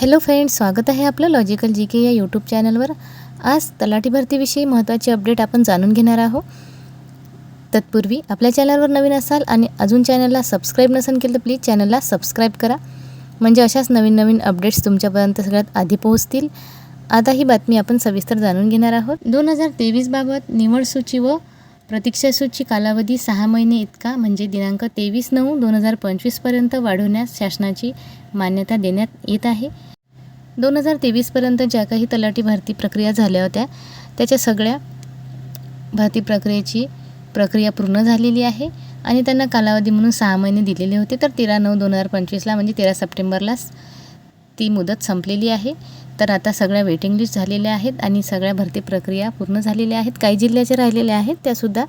Hello friends स्वागत आहे आपलं लॉजिकल जी के या यूट्यूब चॅनलवर आज तलाठी भरतीविषयी महत्त्वाची अपडेट आपण जाणून घेणार आहोत. तत्पूर्वी आपल्या चॅनलवर नवीन असाल आणि अजून चॅनलला सबस्क्राईब नसेल केलं तर प्लीज चॅनलला सबस्क्राईब करा. म्हणजे अशाच नवीन नवीन अपडेट्स तुमच्यापर्यंत सगळ्यात आधी पोहोचतील. आता ही बातमी आपण सविस्तर जाणून घेणार आहोत. दोन हजार तेवीसबाबत निवड सूची व प्रतीक्षा सूची कालावधी सहा महिने इतका म्हणजे दिनांक तेवीस नऊ दोन हजार पंचवीसपर्यंत वाढवण्यास शासनाची मान्यता देण्यात येत आहे. दोन हजार तेवीसपर्यंत ज्या काही तलाठी भरती प्रक्रिया झाल्या होत्या त्याच्या सगळ्या भरती प्रक्रियेची प्रक्रिया पूर्ण झालेली आहे आणि त्यांना कालावधी म्हणून सहा महिने दिलेले होते. तर तेरा नऊ दोन हजार पंचवीसला म्हणजे तेरा सप्टेंबरलाच ती मुदत संपलेली आहे. तर आता सगळ्या वेटिंग लिस्ट झालेल्या आहेत आणि सगळ्या भरती प्रक्रिया पूर्ण झालेल्या आहेत. काही जिल्ह्याचे राहिलेल्या आहेत त्यासुद्धा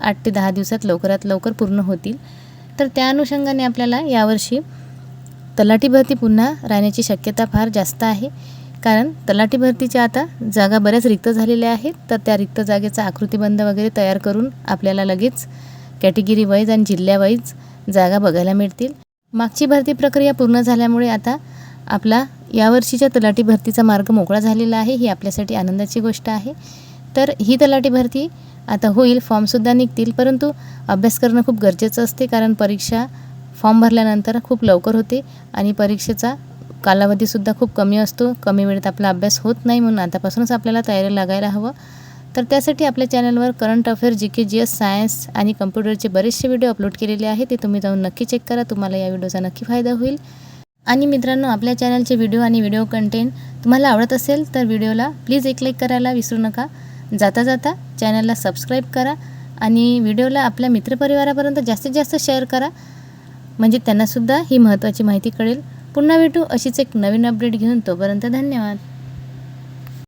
आठ ते दहा दिवसात लवकरात लवकर पूर्ण होतील. तर त्या अनुषंगाने आपल्याला यावर्षी तलाठी भरती पुन्हा राहण्याची शक्यता फार जास्त आहे. कारण तलाठी भरतीच्या आता जागा बऱ्याच रिक्त झालेल्या आहेत. तर त्या रिक्त जागेचा आकृतीबंध वगैरे तयार करून आपल्याला लगेच कॅटेगरी वाईज आणि जिल्ह्यावाईज जागा बघायला मिळतील. मागची भरती प्रक्रिया पूर्ण झाल्यामुळे आता आपला यावर्षीच्या तलाठी भरतीचा मार्ग मोकळा झालेला आहे ही आपल्यासाठी आनंदाची गोष्ट आहे. तर ही तलाठी भरती आता होईल फॉर्मसुद्धा निघतील परंतु अभ्यास करणं खूप गरजेचं असते कारण परीक्षा फॉर्म भरल्यानंतर खूप लवकर होते आणि परीक्षेचा कालावधीसुद्धा खूप कमी असतो. कमी वेळेत आपला अभ्यास होत नाही म्हणून आतापासूनच आपल्याला तयारी लागायला हवं. तर त्यासाठी आपल्या चॅनलवर current affair G K G S science आणि कम्प्युटरचे बरेचसे व्हिडिओ अपलोड केलेले आहे ते तुम्ही जाऊन नक्की चेक करा. तुम्हाला या व्हिडिओचा नक्की फायदा होईल. आणि मित्रांनो आपल्या चॅनलचे व्हिडिओ आणि व्हिडिओ कंटेंट तुम्हाला आवडत असेल तर व्हिडिओला प्लीज एक लाईक करायला विसरू नका. जाता जाता चॅनलला सबस्क्राईब करा आणि व्हिडिओला आपल्या मित्रपरिवारापर्यंत जास्तीत जास्त शेअर करा. म्हणजे त्यांनासुद्धा ही महत्त्वाची माहिती कळेल. पुन्हा भेटू अशीच एक नवीन अपडेट घेऊन तोपर्यंत धन्यवाद.